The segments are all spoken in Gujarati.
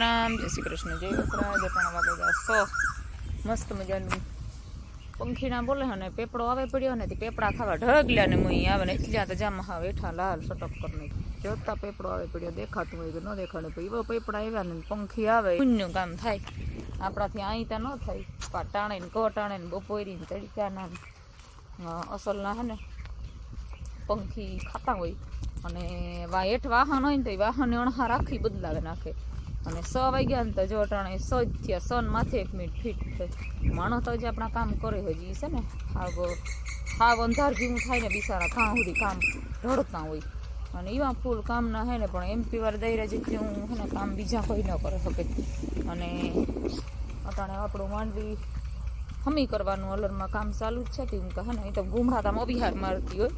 રામ જય શ્રી કૃષ્ણ જય વસરાજ પણ વાગે મસ્ત મજાનું પંખીના બોલે અને પેપડો આવે પડ્યો ને પેપડા ખાવા ઢગલ્યા ને મુઈ આવે ને એટલા તો જામ હા વેઠા લાલ સટક કરીને જોતા પેપડો આવે પડ્યો દેખાતું હોય કે ન દેખાડે પણ એવા પેપડા આવ્યા ને પંખી આવે. પુણ્યનું કામ થાય. આપણાથી આઈતા ન થાય. પા ટાણે ને કટાણે ને બપોરી ને તડકાના ને, અ, અસલના હે ને પંખી ખાતા હોય. અને વા હેઠ વાહન હોય ને તો એ વાહન અણહા રાખી બદલાવે નાખે. અને સ વાગ્યા ને તો જો અટાણે સ જ થયા. સન માથે એક મિનિટ ફીટ થાય માણસ તો હજી આપણા કામ કરે હજી છે ને. હાવ હાવ અંધાર જેવું થાય ને બિચારા કાં સુધી કામ ઢળતા હોય. અને એવા ફૂલ કામ ના હે ને, પણ એમપી વાર દઈ હું હે ને કામ બીજા કોઈ ન કરી શકે. અને અટાણે આપણું માંડવી હમી કરવાનું અલરમાં કામ ચાલુ જ છે. તે હું કહે ને એ તો ગુમડાતામાં અભિહાર મારતી હોય.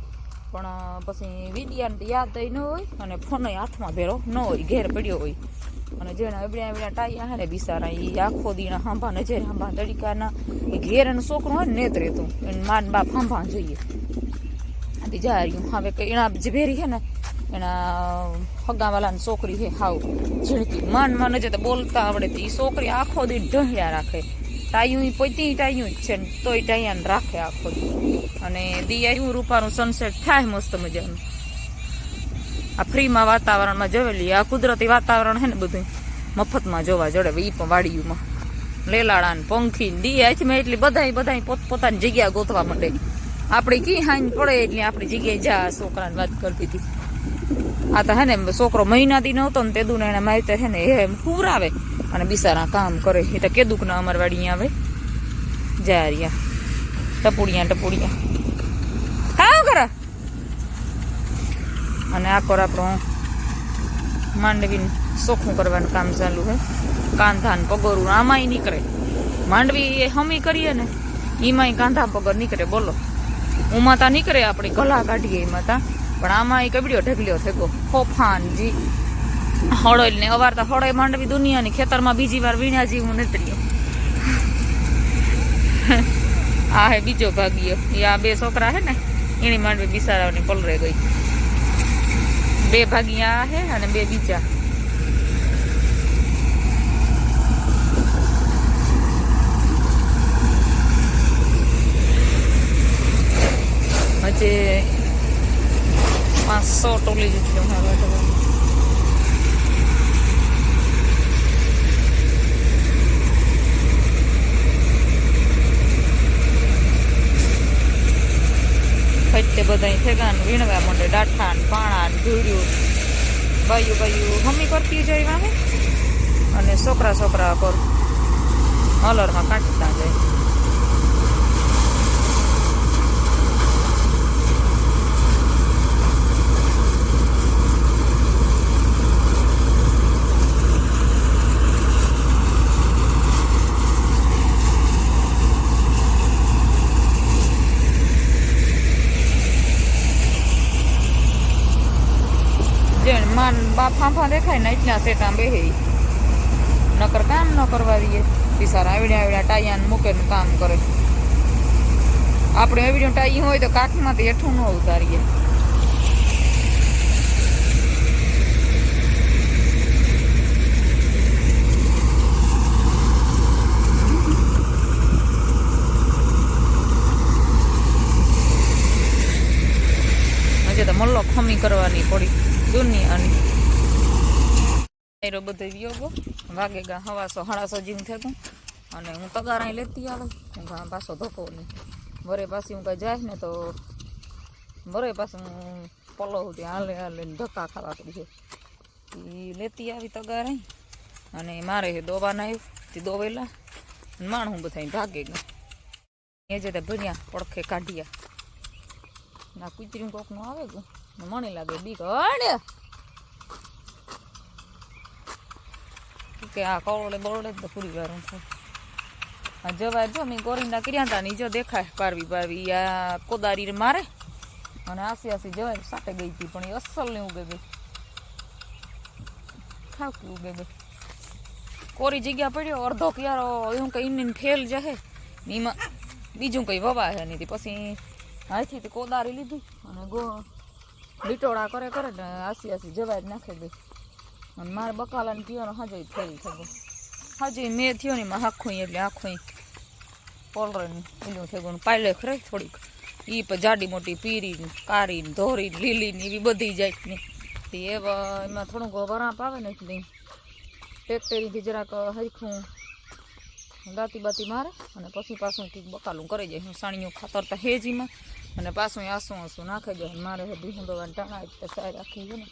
પણ પછી વિડિયાને યાદ ન હોય અને ફોન હાથમાં ભેરો ન હોય, ઘેર પડ્યો હોય. અને જેના અબડ્યા અબડ્યા ટાયા હે ને બિસારા એ આખો દીના હાંભા નજર હાંભા. તડીકાના એ ઘેર એનું છોકરું હોય ને નેત રહેતું. એને માન બાપ હાંભા જોઈએ. આથી જા રહ્યું હવે કે એના જે ભેરી છે ને, એના હગાવાલાની છોકરી છે હાવ ઝીણકી માન માન જ બોલતા આવડે તો એ છોકરી આખો દી ઢહ્યા રાખે. ટાયું પોતી ટાયું જ છે ને, તોય ટાયાને રાખે આખો દી અને દી આવ્યું રૂપાનું સનસેટ થાય મસ્ત મજાનું. આ ફ્રીમાં વાતાવરણમાં જોવેલી આ કુદરતી વાતાવરણ છે ને બધું મફતમાં જોવા જડે ઈ પણ વાડીયુમાં લેલાડા ને પંખી ને દી હાથમાં એટલી બધાય બધાય પોત પોતાની જગ્યા ગોતવા માંડે. આપણે કી હાઈન પડે એટલે આપણી જગ્યાએ જા, છોકરાને વાત કરતી હતી આ તો હે ને છોકરો મહિનાથી નહોતો ને તેદું એને માહિતી હે ને એમ પૂરાવે અને બિસારા કામ કરે. એ તો કેદુક ના અમારવાડી આવે. જા રહ્યા. ટપુડિયા ટપુડિયા હા કરે અને આ કોર આપણો માંડવી સોખું કરવાનું કામ ચાલુ છે કાંધા ને પગોરું આમાંય નીકળે. માંડવી એ હમી કરીએ ને એમાંય કાંધા પગર નીકળે, બોલો. ઉમાતા નીકળે આપણી ગલા કાઢીએ એમાં તા પણ આમાં એ કબડ્યો ઢગલ્યો થયો ખોફાન જી હળોલ ને અવાર તો હળોય માંડવી દુનિયાની ખેતરમાં બીજી વાર વીણ્યા જેવું નથી આ હે બીજો ભાગ્ય. એ આ બે છોકરા હે ને, એની માંડવી બિસારાની પલરે ગઈ. બે ભાગિયા આ હે અને બે બીજા. હજે પાંચસો ટોલી જેટલું હવે તો ફટતે બધા થેગા ને વીણવા માંડે ડાઠા ને પાણા ને ધૂળ્યું બાયું ભાઈઓ મમ્મી કરતી જાય વાહે. અને છોકરા છોકરા પર હલરમાં કાઢતા જાય જેણ માન બાપ ફાંફા દેખાય ને એટલા સેટા બેહે. નકર કામ ન કરવા દઈએ. બિસારા આવડ્યા આવડ્યા ટાઈયાને મૂકે ને કામ કરે. આપણે એવડ્યું ટાઈ હોય તો કાઠમાંથી હેઠું ન ઉતારીએ. મલ્લો ખમી કરવાની પડી. દુનિયાની. એરો બધો વિયોગો વાગે ગા હવાસો હળાસો જેવું થતું અને હું તગારાઈ લેતી આવે. હું ગા, પાછો ધોકો નહીં. વરે પાછી હું કાંઈ જાય ને તો વરે પાછું હું પલો સુધી હાલે હાલે ને ધક્કા ખાવા પડી છે એ લેતી આવી તગારાઈ અને મારે હે દોવા નાખ્યું તે દોવેલા. અને માણ હું બધા ભાગે ગયા એ જે તે ભર્યા પડખે કાઢ્યા. ના કૂતરી કોકનું આવે ગયું ને મને લાગે બીક. અડે! કે આ કરોડે બરોડે જ પૂરી વારું છે આ જવા જો, મેં ગોરીના કર્યા હતા જો દેખાય પારવી પારવી. આ કોદારી મારે. અને આસી આસી જવાય, સાટે ગઈ હતી, પણ એ અસલ ને ઉગે ગઈ. ખાવકી ઉગે ગઈ. કોરી જગ્યા પડ્યો, અડધો ક્યારો, એવું કઈ ને ફેલ જશે એમાં બીજું કઈ વવા છે નહીં પછી હાથથી કોદારી લીધી અને ગો લીટોળા કરે કરે ને આસી આસી જવાય જ નાખે ગઈ. અને મારે બકાલાને પીવાનો હજુ ફેરી થયું હજુ મેં થયો ને એમાં આખું એટલે આખું પોલરન એનું થઈ ગયું પાયલે ખરે થોડીક. એ પણ જાડી મોટી પીરી કારીને કારી ને ધોરી ને લીલી ને એવી બધી જાતની. તે એવા એમાં થોડુંક વરાપ આવે ને એટલે ફેક્ટરીથી જરાક હરખું દાંતી બાતી મારે અને પછી પાછું કંઈક બકાલું કરી જાય. હું સાણીયું ખાતર તો હેજીમાં અને પાછું આસું આસું નાખી જાય મારે ભીહું દવાનું ટાણા એટલે રાખી છે ને.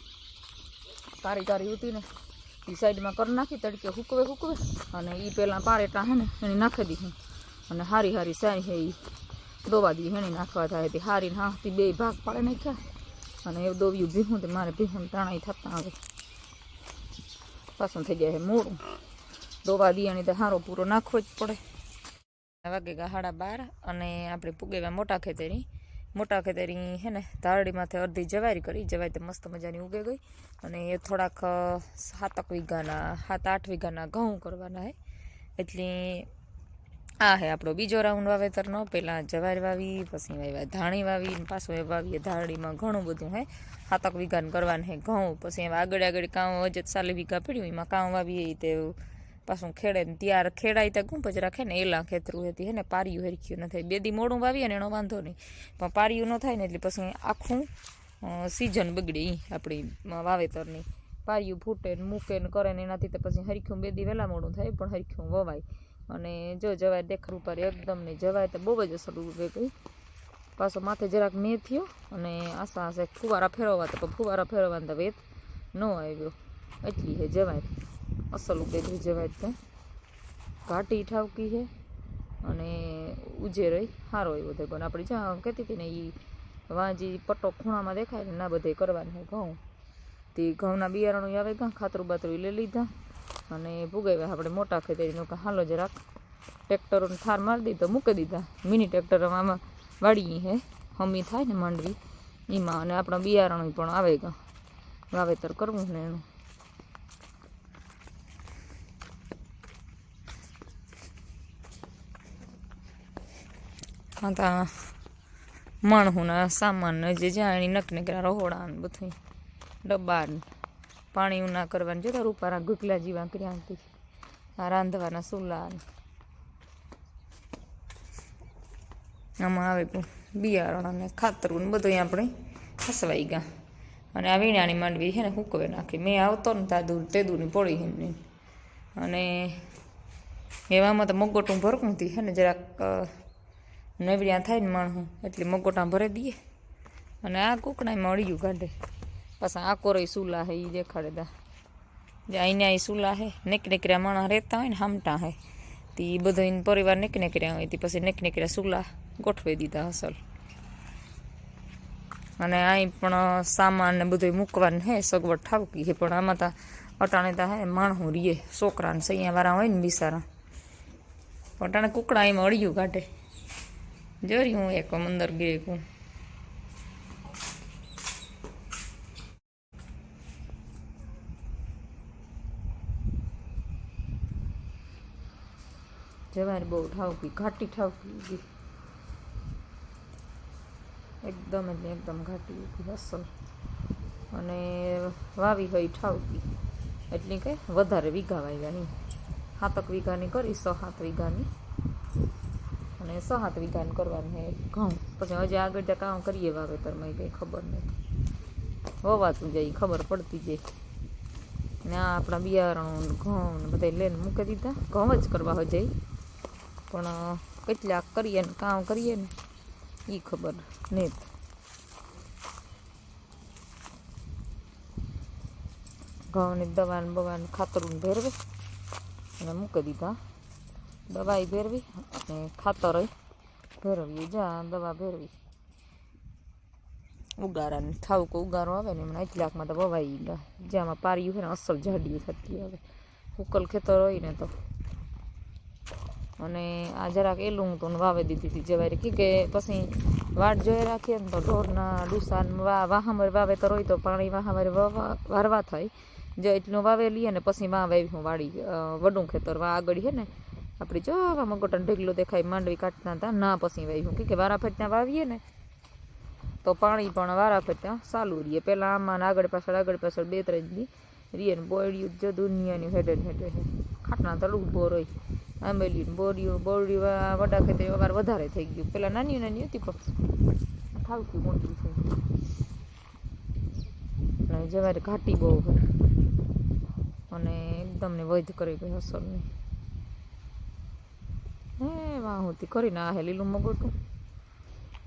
કારી કારી હતી ને એ સાઈડમાં કરી નાખી, તડકે હુકવે હુકવે. અને એ પહેલાં પારેટા હે ને, એને નાખી દીધું અને હારી હારી સાઈ હે એ દોવા દી હેણી નાખવા થાય તે હારી હાથથી બે ભાગ પાડે નાખ્યા. અને એ દોવ્યું ભીહું તે મારે ભીહું ટાણા થતા આવે. પાછું થઈ જાય મોડું. દોવા દિયાણી તો હારો પૂરો નાખવો જ પડે. વાગે ગયા સાડા બાર અને આપણે પુગેવા મોટા ખેતરી. મોટા ખેતરી હે ને ધારડીમાંથી અડધી જવારી કરી, જવાય તો મસ્ત મજાની ઉગે ગઈ. અને એ થોડાક સાતક વીઘાના સાત આઠ વીઘાના ઘઉં કરવાના હે. એટલે આ હે આપણો બીજો રાઉન્ડ વાવેતરનો. પહેલાં જવાર વાવી, પછી વાવ્યા ધાણી વાવી પાછું એ વાવીએ ધારડીમાં ઘણું બધું હે. સાતક વીઘાને કરવાનું હે ઘઉં. પછી આગળ આગળ કાં વજત સાલી વીઘા પડ્યું, એમાં કાં વાવીએ તે પાછું ખેડે ને ત્યાર ખેડાય ત્યાં ગુંપજ રાખે ને એલા ખેતરું હતી હે ને પારિયું હરખ્યું ન થાય. બે દી મોડું વાવીએ ને એનો વાંધો નહીં. પણ પારિયું ન થાય ને એટલે પછી આખું સિઝન બગડે એ આપણી વાવેતરની. પારિયું ફૂટે ને મૂકે ને કરે ને એનાથી તો પછી હરખ્યું બે દી વહેલા મોડું થાય પણ હરખ્યું વવાય. અને જો જવાય દેખર ઉપર એકદમ ને જવાય તો બહુ જ અસર ઉભે ગઈ. પાછો માથે જરાક મેં થયો અને આશા આશે ફુવારા ફેરવવા તો ફુવારા ફેરવવાનો વેત ન આવ્યો. એટલી હે જવાય. અસલ ગઈ જવાય તો. ઘાટી ઠાવકી છે અને ઉજે રહી સારો એવો થાય પણ આપણે જ્યાં કહેતી હતી ને એ વાંજી પટ્ટો ખૂણામાં દેખાય ને ના બધે કરવાનું ઘઉં. તે ઘઉંના બિયારણું આવે કાં ખાતરું બાતરું લઈ લીધા અને ભૂગાવ્યા આપણે મોટા ખેતરીનું. કે હાલો જરાક ટ્રેક્ટરોને થાર મારી દીધો મૂકી દીધા. મિની ટ્રેક્ટર આમાં વાળી હે, હમી થાય ને માંડવી. એમાં અને આપણા બિયારણ પણ આવે ગા વાવેતર કરવું ને એનું. હા, તા. મણહુના સામાન જે જ્યાં એની નકનકરા રહોડા ને બધું ડબ્બા પાણી ઉના કરવાનું. જોતા રૂપારા ગુકલા જેવા કર્યા હતી આ રાંધવાના સુલા આમાં આવે બિયારણ અને ખાતરું ને બધું આપણે ખસવાઈ ગયા. અને આ વીણાની માંડવી છે ને હુકવે નાખી. મેં આવતો ને તા દૂર, તે દૂરની પડી હે અને એવામાં તો મગોટું ભરકું હતી છે ને જરાક નવરિયા થાય ને માણસું એટલે મગોટા ભરી દઈએ. અને આ કુકડામાં અળિયું કાઢે પાછા આ કોરઈ સુલા હે એ દેખાડે દા. જે અહીંયા એ સુલા હે નેક નેકર્યા માણસ રહેતા હોય ને હામટા હે. તે ઈ બધો એનો પરિવાર નેક નેકર્યા હોય, તે પછી નેક નેકર્યા સુલા ગોઠવી દીધા અસલ. અને અહીં પણ સામાન ને બધું મૂકવાનું હે, સગવડ ઠાવકી હે, પણ આમાં તા અટાણે તા હે માણસું રીએ. છોકરાને સૈયા વાળા હોય ને બિસારા. અટાણે કુકડા એમાં અળિયું કાઢે જોરી હું એક અંદર ગઈ હું જવાય બહુ ઠાવકી, ઘાટી ઠાવકી ઊગી એકદમ એટલે એકદમ ઘાટી ઊગી અસલ અને વાવી હોય ઠાવકી. એટલે કે વધારે વીઘા વાવ્યા નહીં. સાતક વીઘાની કરી સો સાત વીઘાની. અને સહાત સાત કરવાનું હે ઘઉં. પછી હજી આગળ ત્યાં કામ કરીએ વાવેતરમાં કંઈ ખબર નથી. હોવાતું જાય, ખબર પડતી જાય. ને આ આપણા બિયારણો ઘઉં ને બધા લઈને મૂકી દીધા. ઘઉં જ કરવા હોય જાય પણ કેટલાક કરીએ ને કામ કરીએ ને એ ખબર નહીં ઘઉંની દવાને બવાને ખાતરું ભેરવે. અને મૂકી દીધા. દવાઈ ભેરવી અને ખાતર ભેરવી જા, દવા ભેરવી. ઉગારા ને થાવું કે ઉગારો આવે ને એમના એટલાકમાં તો વવાઈ ગયા જ્યાંમાં પાર્યું હોય ને અસલ જાડીયું થતી હવે ઉકલ ખેતર હોય ને તો. અને આ જરાક એલું તો વાવે દીધી હતી જવારી. કે કે પછી વાટ જોઈ રાખીએ ને તો ઢોરના ડુસા ને વા, વાહામર વાવેતર હોય તો પાણી વાહામર વારવા થાય. જો એટલું વાવે લઈએ ને પછી વાવે હું વાડી વડું ખેતર વા આગળ છે ને આપણી જો મગોટન ઢેગલો દેખાય, માંડવી કાઢતા હતા, ના પછી વાવ્યું કે વારા ફેરતા વાવીએ ને, તો પાણી પણ વારા ત્યાં ચાલુ રહીએ. પહેલાં આમાં આગળ પાછળ આગળ પાછળ બે ત્રણ દી રીએ ને બોળ્યું જો દુનિયાની હેડે હેડે ખાટના તળ ઊભો રહી. આંબેલી બોરિયું બોરડી વડા ખેતરી વગર વધારે થઈ ગયું. પેલા નાની નાની હતી પણ થાવતી મોટી થઈ જવારે ઘાટી બહુ હોય અને એકદમ ને વૈધ કરી ગઈ અસરની હે, વાહ હતી કરીને આ હે લીલું મગોટું.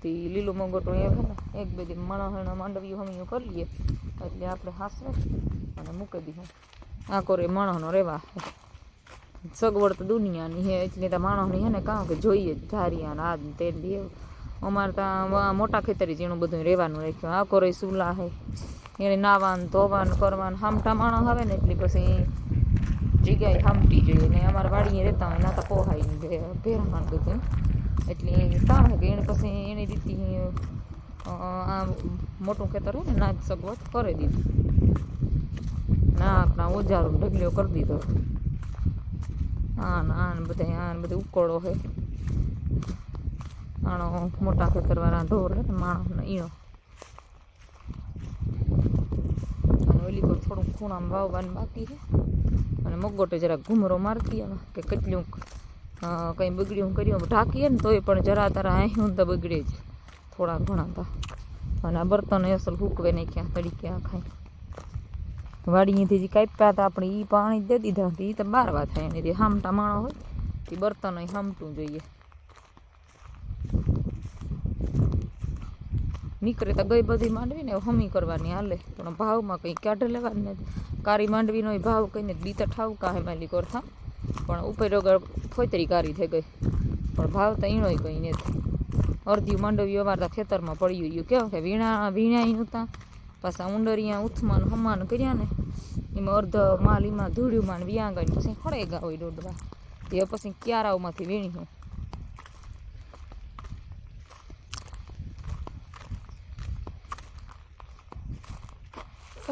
તે લીલું મગોટું એ હે એક બે દી મણો માંડવ્યું હમીયું કરી લઈએ. એટલે આપણે હાસરે અને મૂકી દઈએ. આ કોરે માણસનો રેવા સગવડ તો દુનિયાની હે, એટલે તો માણસની હે ને કાં કે જોઈએ જ ધારિયા ને આ તે અમારે ત્યાં મોટા ખેતરી જેનું બધું રહેવાનું રાખ્યું. આ કોરે સુલા હે. એને નાવાનું, ધોવાનું, કરવાનું હામટા માણસ આવે ને એટલે પછી જગ્યાએ હામટી જોઈએ ને અમારા વાડીએ રહેતા હોય એના તો પોહાઈ નહીં ભેરામાં બધું એટલે હે કે એને પછી એની રીતે આ મોટું ખેતર હોય ને ના સગવડ કરી દીધું. ના આપણા ઓજારો ઢગલ્યો કરી દીધો. આન આન બધા, આન બધે ઉકોળો હે. આનો મોટા ખેતરવાળા ઢોર હે ને માણસને ઈણો. ઓલી પર થોડુંક ખૂણામાં વાવવાનું બાકી છે અને મગોટો જરાક ઘૂમરો મારતી આવે કે કેટલું કંઈ બગડ્યું કર્યું ઢાંકીએ ને તોય પણ જરા તારા અહીં તો બગડે જ. થોડા ઘણા તા. અને આ બર્તન અસલ હૂકવે નહીં ક્યાં તડીકે આ ખાય. વાડીએથી જે કાપ્યા હતા આપણે એ પાણી દે દીધા એ તો બારવા થાય એને હામટા માણો હોય એ બર્તન હામટું જોઈએ. નીકળે તો ગઈ બધી માંડવી ને હમી કરવાની હાલે. પણ ભાવમાં કંઈ કાઢે લેવાની નથી. કારી માંડવીનો ભાવ કહીને બી તો ઠાવકા હે માલી કરતા પણ ઉપર વગર ફોતરી કારી થઈ ગઈ. પણ ભાવ તો ઈણોય કંઈ નથી. અડધી માંડવી અમારા ખેતરમાં પડ્યું રહ્યું કેવું કે વીણા વીણાયું ત્યાં પાછા ઉંડરિયા ઉથમાન, હમાન કર્યા ને, એમાં અર્ધ માલ એમાં ધૂળ્યું માન વ્યાં ગઈ પછી ખડે ગા હોય દોડવા. એ પછી ક્યારાઓમાંથી વીણી હું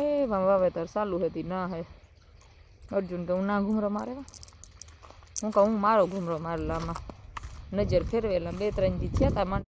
એ વાવેતર ચાલુ હતી ના હે. અર્જુન કે હું ના ઘૂમરો મારે હું કહું, હું મારો ઘૂમરો મારેલામાં નજર ફેરવેલા બે ત્રણ દી થયા તા